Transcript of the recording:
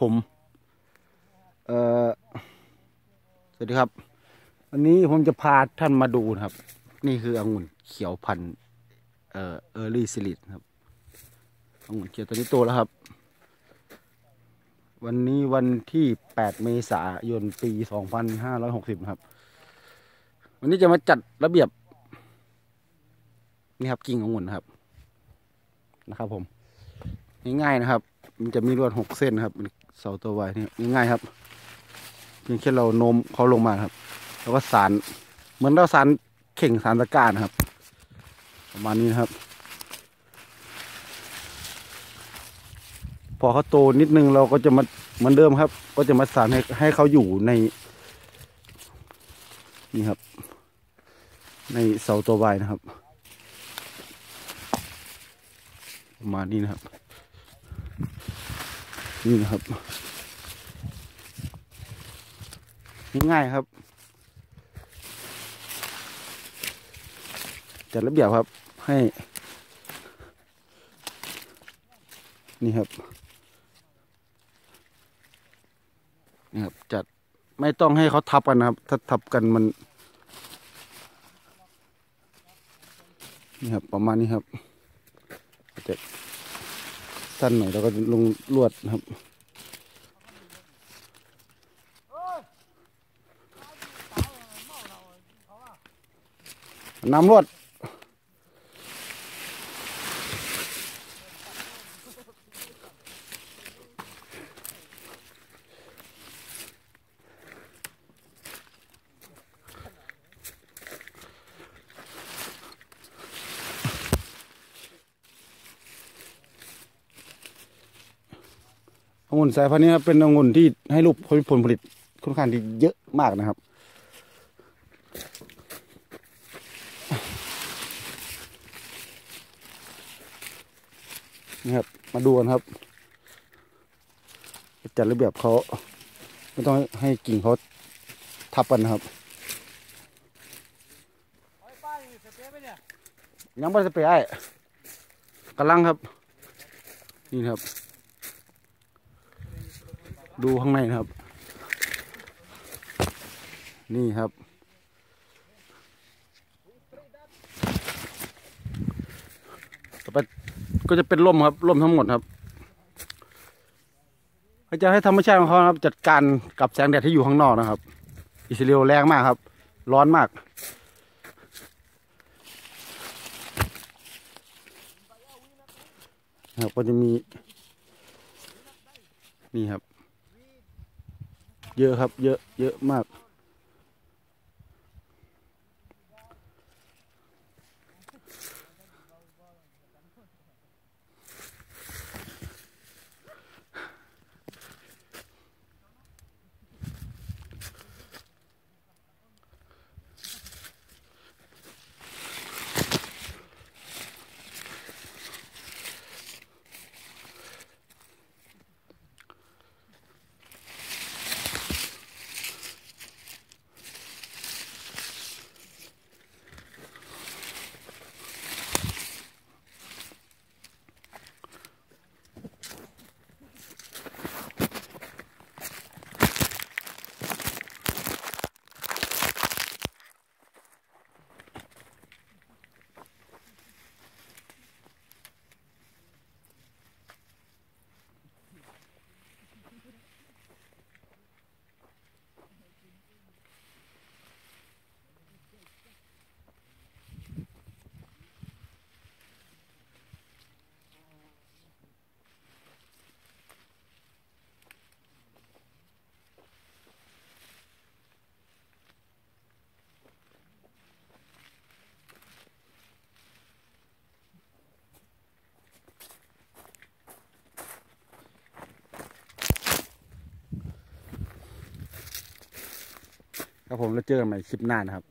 ผมเอ่อสวัสดีครับ วันนี้ผมจะพาท่านมาดูนะครับ นี่คือองุ่นเขียวพันธุ์เอ่อเออร์ลี่ซิลิตครับองุ่นเขียวตัวนี้โตแล้วครับ วันนี้วันที่แปดเมษายนปีสองพันห้าร้อยหกสิบครับ วันนี้จะมาจัดระเบียบ นี่ครับกิ่งองุ่นครับนะครับผมง่ายๆนะครับ มันจะมีลวดหกเส้นครับเสาตัวไว้นี่ง่ายๆครับเพียงแค่เราโน้มเขาลงมาครับ แล้วก็สารเหมือนเราสารเข่งสารตะการครับ ประมาณนี้นครับ พอเขาโตนิดนึงเราก็จะมาเหมือนเดิมครับ ก็จะมาสารให้ให้เขาอยู่ใน นี่ครับ ในเสาตัววายนะครับ ประมาณนี้นะครับ นี่นะครับ ง่ายๆครับ จัดระเบียบครับให้ นี่ครับนี่ครับ จัดไม่ต้องให้เขาทับกันนะครับ ถ้าทับกันมัน นี่ครับ ประมาณนี้ครับจะ สั้นหน่อยแล้วก็ลงลวดนะครับน้ำลวด องุ่นสายพันธุ์นี้ครับเป็นองุ่นที่ให้ลูกผลผลิตค่อนข้างที่เยอะมากนะครับ นี่ครับ มาดูกันครับ จัดระเบียบเขาไม่ต้องให้กิ่งเขาทับกันนะครับยังไม่สเปรย์ไอ้กำลังครับ นี่ครับ ดูข้างในนะครับ นี่ครับ ต่อไปก็จะเป็นร่มครับร่มทั้งหมดครับเขาจะให้ธรรมชาติของเขาครับ จัดการกับแสงแดดที่อยู่ข้างนอกนะครับ อิสราเอลแรงมากครับ ร้อนมากครับก็จะมี นี่ครับ เยอะครับ เยอะ เยอะมาก ครับผมแล้วเจอกันใหม่คลิปหน้านะครับ